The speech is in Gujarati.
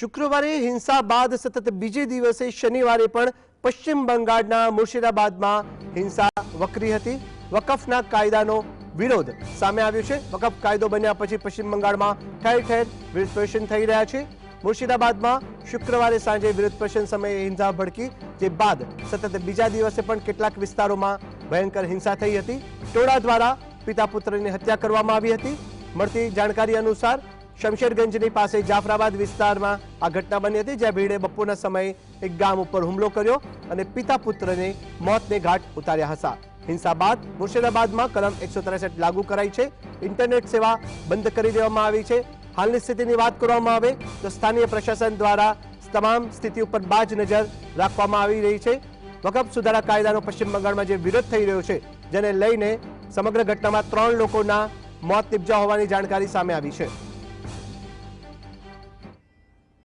શુક્રવારે હિંસા બાદ સતત બીજા દિવસે શનિવારે પણ પશ્ચિમ બંગાળના মুর্શિदाबादમાં હિંસા વકરી હતી વકફના કાયદાનો વિરોધ સામે આવ્યો છે વકફ કાયદો બન્યા પછી પશ્ચિમ બંગાળમાં થયેલ થયેલ વિસપેશન થઈ રહ્યા છે মুর্શિदाबादમાં શુક્રવારે સાંજે વિરોધ પ્રદર્શન સમયે હિંસા ભડકી જે બાદ સતત બીજા દિવસે પણ કેટલાક વિસ્તારોમાં ભયંકર હિંસા થઈ હતી ટોળા દ્વારા પિતા પુત્રની હત્યા કરવામાં આવી હતી મળતી જાણકારી અનુસાર शमशेरगंज ની પાસે જાફરાબાદ વિસ્તારમાં આ ઘટના બની હતી જ્યાં ભીડે બપ્પુના સમયે એક ગામ ઉપર હુમલો કર્યો અને પિતા પુત્રને મોતને ઘાટ ઉતાર્યા હતા हिंसा બાદ મુર્શિदाबादમાં કરમ 163 લાગુ કરાઈ છે ઇન્ટરનેટ સેવા બંધ કરી દેવામાં આવી છે હાલની સ્થિતિની વાત કરવામાં આવે તો સ્થાનિય પ્રશાસન દ્વારા તમામ સ્થિતિ ઉપર બજ નજર રાખવામાં આવી રહી છે વખત સુધારા કાયદાનો પશ્ચિમ બંગાળમાં જે વિરોધ થઈ રહ્યો છે જેને લઈને સમગ્ર ઘટનામાં 3 લોકોના મોત નિપજાવાની જાણકારી સામે આવી છે